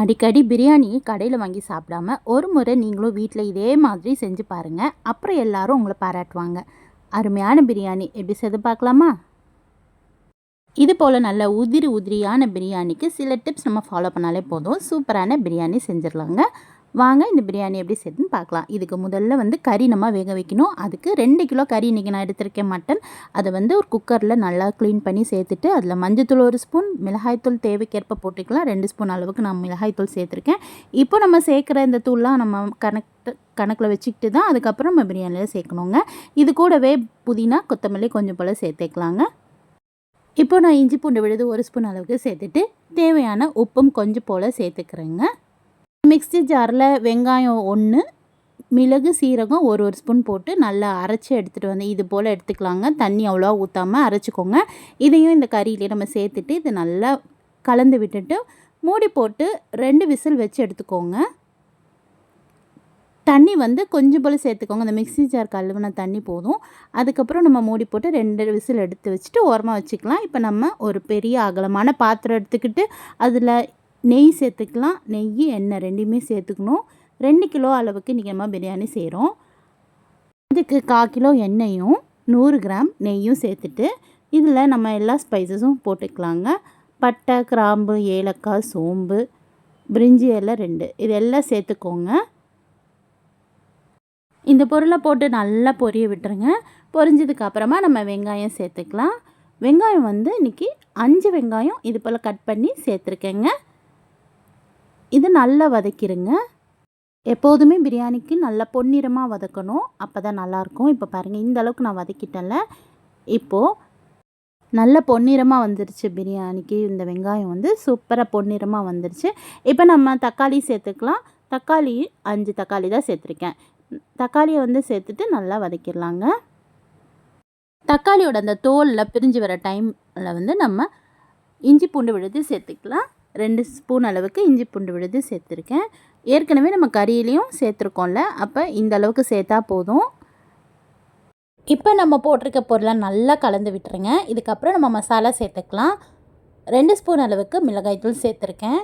அடிக்கடி பிரியாணி கடையில் வாங்கி சாப்பிடாம ஒரு முறை நீங்களும் வீட்டில் இதே மாதிரி செஞ்சு பாருங்கள் அப்புறம் எல்லாரும் உங்களை பாராட்டுவாங்க. அருமையான பிரியாணி. எப்படி செய்து பார்க்கலாமா? இது போல் நல்ல உதிரி உதிரியான பிரியாணிக்கு சில டிப்ஸ் நம்ம ஃபாலோ பண்ணாலே போதும். சூப்பரான பிரியாணி செஞ்சிடலாங்க. வாங்க இந்த பிரியாணி எப்படி செய்யுதுன்னு பார்க்கலாம். இதுக்கு முதல்ல வந்து கறி நம்ம வேக வைக்கணும். அதுக்கு ரெண்டு கிலோ கறி இன்றைக்கி நான் எடுத்திருக்கேன் மட்டன். அதை வந்து ஒரு குக்கரில் நல்லா க்ளீன் பண்ணி சேர்த்துட்டு அதில் மஞ்சத்தூள் ஒரு ஸ்பூன் மிளகாய்த்தூள் தேவைக்கேற்ப போட்டுக்கலாம். ரெண்டு ஸ்பூன் அளவுக்கு நான் மிளகாய்த்தூள் சேர்த்துருக்கேன். இப்போ நம்ம சேர்க்குற இந்த தூள்லாம் நம்ம கணக்கு கணக்கில் வச்சுக்கிட்டு தான் அதுக்கப்புறம் நம்ம பிரியாணியில் சேர்க்கணுங்க. இது கூடவே புதினா கொத்தமல்லி கொஞ்சம் போல் சேர்த்துக்கலாங்க. இப்போ நான் இஞ்சி பூண்டு விழுது ஒரு ஸ்பூன் அளவுக்கு சேர்த்துட்டு தேவையான உப்பும் கொஞ்சம் போல் சேர்த்துக்கிறேங்க. மிக்ஸி ஜாரில் வெங்காயம் ஒன்று மிளகு சீரகம் ஒரு ஒரு ஸ்பூன் போட்டு நல்லா அரைச்சி எடுத்துகிட்டு வந்து இது போல் எடுத்துக்கலாங்க. தண்ணி அவ்வளோவா ஊற்றாமல் அரைச்சிக்கோங்க. இதையும் இந்த கறியிலே நம்ம சேர்த்துட்டு இது நல்லா கலந்து விட்டுட்டு மூடி போட்டு ரெண்டு விசில் வச்சு எடுத்துக்கோங்க. தண்ணி வந்து கொஞ்சம் போல் சேர்த்துக்கோங்க. அந்த மிக்ஸி ஜார் கழுவுன தண்ணி போதும். அதுக்கப்புறம் நம்ம மூடி போட்டு ரெண்டு விசில் எடுத்து வச்சுட்டு ஓரமாக வச்சுக்கலாம். இப்போ நம்ம ஒரு பெரிய அகலமான பாத்திரம் எடுத்துக்கிட்டு அதில் நெய் சேர்த்துக்கலாம். நெய் எண்ணெய் ரெண்டுமே சேர்த்துக்கணும். ரெண்டு கிலோ அளவுக்கு இன்றைக்கி நம்ம பிரியாணி செய்கிறோம் அதுக்கு கால் கிலோ எண்ணெயும் நூறு கிராம் நெய்யும் சேர்த்துட்டு இதில் நம்ம எல்லா ஸ்பைசஸும் போட்டுக்கலாங்க. பட்டை கிராம்பு ஏலக்காய் சோம்பு பிரிஞ்சி எல்லாம் ரெண்டு. இதெல்லாம் சேர்த்துக்கோங்க. இந்த பொருளை போட்டு நல்லா பொரிய விட்டுருங்க. பொரிஞ்சதுக்கு அப்புறமா நம்ம வெங்காயம் சேர்த்துக்கலாம். வெங்காயம் வந்து இன்றைக்கி அஞ்சு வெங்காயம் இது போல் கட் பண்ணி சேர்த்துருக்கேங்க. இது நல்லா வதக்கிடுங்க எப்போதுமே பிரியாணிக்கு நல்லா பொன்னிறமாக வதக்கணும். அப்போ தான் நல்லாயிருக்கும் இப்போ பாருங்கள் இந்த அளவுக்கு நான் வதக்கிட்டேன்ல. இப்போது நல்ல பொன்னிறமாக வந்துருச்சு பிரியாணிக்கு. இந்த வெங்காயம் வந்து சூப்பராக பொன்னிறமாக வந்துருச்சு. இப்போ நம்ம தக்காளி சேர்த்துக்கலாம். தக்காளி அஞ்சு தக்காளி தான் சேர்த்துருக்கேன். தக்காளியை வந்து சேர்த்துட்டு நல்லா வதக்கிடலாங்க. தக்காளியோட அந்த தோலில் பிரிஞ்சு வர டைமில் வந்து நம்ம இஞ்சி பூண்டு விழுது சேர்த்துக்கலாம். ரெண்டு ஸ்பூன் அளவுக்கு இஞ்சி பூண்டு விழுது சேர்த்துருக்கேன். ஏற்கனவே நம்ம கறியிலையும் சேர்த்துருக்கோம்ல அப்போ இந்த அளவுக்கு சேர்த்தா போதும். இப்போ நம்ம போட்டிருக்க பொருளை நல்லா கலந்து விட்டுருங்க. இதுக்கப்புறம் நம்ம மசாலா சேர்த்துக்கலாம். ரெண்டு ஸ்பூன் அளவுக்கு மிளகாய்த்தூள் சேர்த்துருக்கேன்.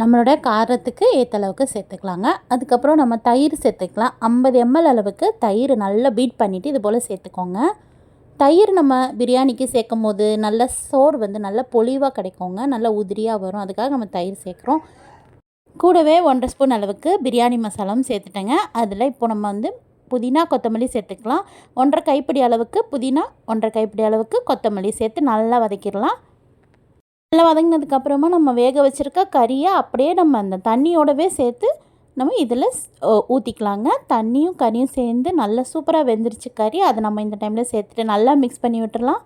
நம்மளோட காரத்துக்கு ஏற்ற அளவுக்கு சேர்த்துக்கலாங்க. அதுக்கப்புறம் நம்ம தயிர் சேர்த்துக்கலாம். ஐம்பது எம்எல் அளவுக்கு தயிர் நல்லா பீட் பண்ணிவிட்டு இது போல் சேர்த்துக்கோங்க. தயிர் நம்ம பிரியாணிக்கு சேர்க்கும் போது நல்ல சோறு வந்து நல்ல பொலிவாக கிடைக்குங்க. நல்ல உதிரியாக வரும். அதுக்காக நம்ம தயிர் சேர்க்குறோம். கூடவே ஒன்றரை ஸ்பூன் அளவுக்கு பிரியாணி மசாலாவும் சேர்த்துட்டேங்க. அதில் இப்போ நம்ம வந்து புதினா கொத்தமல்லி சேர்த்துக்கலாம். ஒன்றரை கைப்பிடி அளவுக்கு புதினா ஒன்றரை கைப்பிடி அளவுக்கு கொத்தமல்லி சேர்த்து நல்லா வதக்கிடலாம். நல்லா வதங்கினதுக்கப்புறமா நம்ம வேக வச்சுருக்க கறியை அப்படியே நம்ம அந்த தண்ணியோடவே சேர்த்து நம்ம இதில் ஊற்றிக்கலாங்க தண்ணியும் கறியும் சேர்ந்து நல்லா சூப்பராக வெந்துருச்சு கறி. அதை நம்ம இந்த டைமில் சேர்த்துட்டு நல்லா மிக்ஸ் பண்ணி விட்டுடலாம்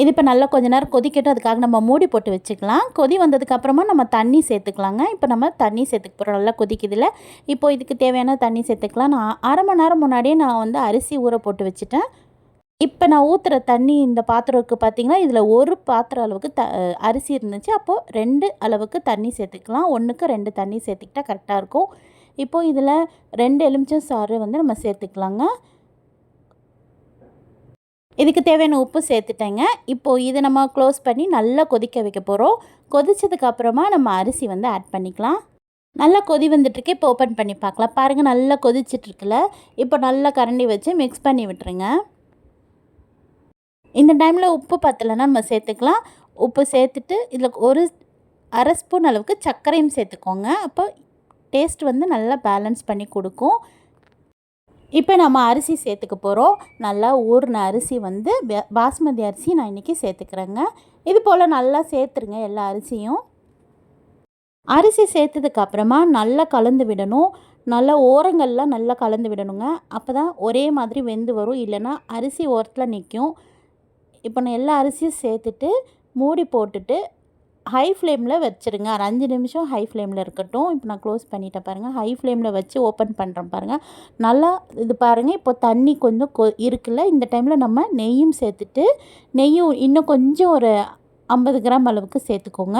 இது இப்போ நல்லா கொஞ்ச நேரம் கொதிக்கட்டும். அதுக்காக நம்ம மூடி போட்டு வச்சுக்கலாம். கொதி வந்ததுக்கப்புறமா நம்ம தண்ணி சேர்த்துக்கலாங்க. இப்போ நம்ம தண்ணி சேர்த்துக்க போகிறோம் நல்லா கொதிக்குதில்ல இப்போ இதுக்கு தேவையான தண்ணி சேர்த்துக்கலாம். நான் அரை மணி நேரம் முன்னாடியே நான் வந்து அரிசி ஊற போட்டு வச்சுட்டேன். இப்போ நான் ஊற்றுற தண்ணி இந்த பாத்திரத்துக்கு பார்த்திங்கன்னா இதில் ஒரு பாத்திரம் அளவுக்கு த அரிசி இருந்துச்சு. அப்போது ரெண்டு அளவுக்கு தண்ணி சேர்த்துக்கலாம். ஒன்றுக்கு ரெண்டு தண்ணி சேர்த்துக்கிட்டா கரெக்டாக இருக்கும். இப்போது இதில் ரெண்டு எலுமிச்சம் சாறு வந்து நம்ம சேர்த்துக்கலாங்க. இதுக்கு தேவையான உப்பு சேர்த்துட்டேங்க. இப்போது இதை நம்ம க்ளோஸ் பண்ணி நல்லா கொதிக்க வைக்க போகிறோம் கொதித்ததுக்கப்புறமா நம்ம அரிசி வந்து ஆட் பண்ணிக்கலாம். நல்லா கொதி வந்துட்டுருக்கு. இப்போ ஓப்பன் பண்ணி பார்க்கலாம். பாருங்கள் நல்லா கொதிச்சிட்ருக்குல்ல இப்போ நல்லா கரண்டி வச்சு மிக்ஸ் பண்ணி விட்டுருங்க. இந்த டைமில் உப்பு பத்தலைன்னா நம்ம சேர்த்துக்கலாம். உப்பு சேர்த்துட்டு இதில் ஒரு அரை ஸ்பூன் அளவுக்கு சர்க்கரையும் சேர்த்துக்கோங்க. அப்போ டேஸ்ட் வந்து நல்லா பேலன்ஸ் பண்ணி கொடுக்கும். இப்போ நம்ம அரிசி சேர்த்துக்க போகிறோம் நல்லா ஊறின அரிசி வந்து பாஸ்மதி அரிசி நான் இன்றைக்கி சேர்த்துக்கிறேங்க. இது போல் நல்லா சேர்த்துருங்க எல்லா அரிசியும். அரிசி சேர்த்ததுக்கு அப்புறமா நல்லா கலந்து விடணும். நல்லா ஓரங்கள்லாம் நல்லா கலந்து விடணுங்க. அப்போ தான் ஒரே மாதிரி வெந்து வரும். இல்லைன்னா அரிசி ஓரத்தில் நிற்கும் இப்போ நான் எல்லா அரிசியும் சேர்த்துட்டு மூடி போட்டுட்டு ஹை ஃப்ளேமில் வச்சுருங்க. ஒரு அஞ்சு நிமிஷம் ஹை ஃப்ளேமில் இருக்கட்டும். இப்போ நான் க்ளோஸ் பண்ணிட்டேன் பாருங்கள் ஹை ஃப்ளேமில் வச்சு ஓப்பன் பண்ணுறேன் பாருங்கள் நல்லா இது பாருங்கள் இப்போ தண்ணி கொஞ்சம் கொ இருக்குல்ல? இந்த டைமில் நம்ம நெய்யும் சேர்த்துட்டு நெய்யும் இன்னும் கொஞ்சம் ஒரு ஐம்பது கிராம் அளவுக்கு சேர்த்துக்கோங்க.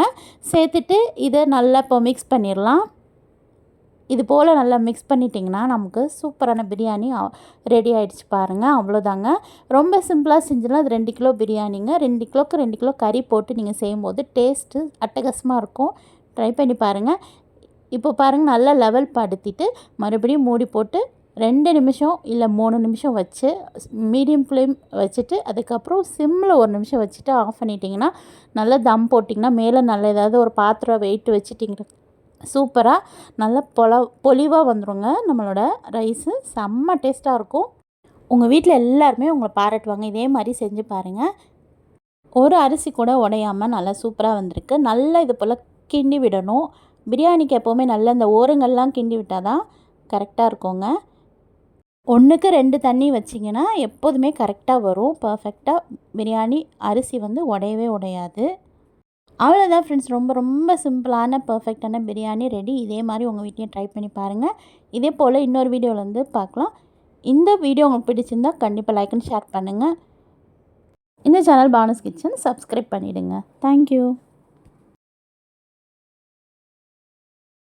சேர்த்துட்டு இதை நல்லா இப்போ மிக்ஸ் பண்ணிடலாம். இது போல் நல்லா மிக்ஸ் பண்ணிட்டிங்கன்னா நமக்கு சூப்பரான பிரியாணி ரெடி ஆகிடுச்சு பாருங்கள் அவ்வளோதாங்க. ரொம்ப சிம்பிளாக செஞ்சிடலாம். அது ரெண்டு கிலோ பிரியாணிங்க. ரெண்டு கிலோக்கு ரெண்டு கிலோ கறி போட்டு நீங்கள் செய்யும்போது டேஸ்ட்டு அட்டகாசமாக இருக்கும். ட்ரை பண்ணி பாருங்கள் இப்போ பாருங்கள் நல்லா லெவல் படுத்திட்டு மறுபடியும் மூடி போட்டு ரெண்டு நிமிஷம் இல்லை மூணு நிமிஷம் வச்சு மீடியம் ஃப்ளேம் வச்சுட்டு அதுக்கப்புறம் சிம்மில் ஒரு நிமிஷம் வச்சுட்டு ஆஃப் பண்ணிட்டிங்கன்னா நல்லா தம் போட்டிங்கன்னா மேலே நல்ல ஏதாவது ஒரு பாத்திரம் வெயிட் வச்சுட்டிங்க சூப்பராக நல்லா பொல பொலிவாக வந்துடுங்க நம்மளோட ரைஸு செம்ம டேஸ்ட்டாக இருக்கும். உங்கள் வீட்டில் எல்லாருமே உங்களை பாராட்டுவாங்க. இதே மாதிரி செஞ்சு பாருங்கள் ஒரு அரிசி கூட உடையாமல் நல்லா சூப்பராக வந்திருக்கு. நல்லா இது போல் கிண்டி விடணும். பிரியாணிக்கு எப்போவுமே நல்லா இந்த ஓரங்கள்லாம் கிண்டி விட்டால் தான் கரெக்டாக இருக்குங்க. ஒன்றுக்கு ரெண்டு தண்ணி வச்சிங்கன்னா எப்போதுமே கரெக்டாக வரும். பர்ஃபெக்டாக பிரியாணி அரிசி வந்து உடையவே உடையாது. அவ்வளோதான் ஃப்ரெண்ட்ஸ் ரொம்ப ரொம்ப சிம்பிளான பர்ஃபெக்டான பிரியாணி ரெடி இதே மாதிரி உங்கள் வீட்டையும் ட்ரை பண்ணி பாருங்கள் இதே போல் இன்னொரு வீடியோவில் வந்து பார்க்கலாம் இந்த வீடியோ உங்களுக்கு பிடிச்சிருந்தா கண்டிப்பாக லைக் அண்ட் ஷேர் பண்ணுங்கள் இந்த சேனல் பானஸ் கிச்சன் சப்ஸ்கிரைப் பண்ணிவிடுங்க தேங்க்யூ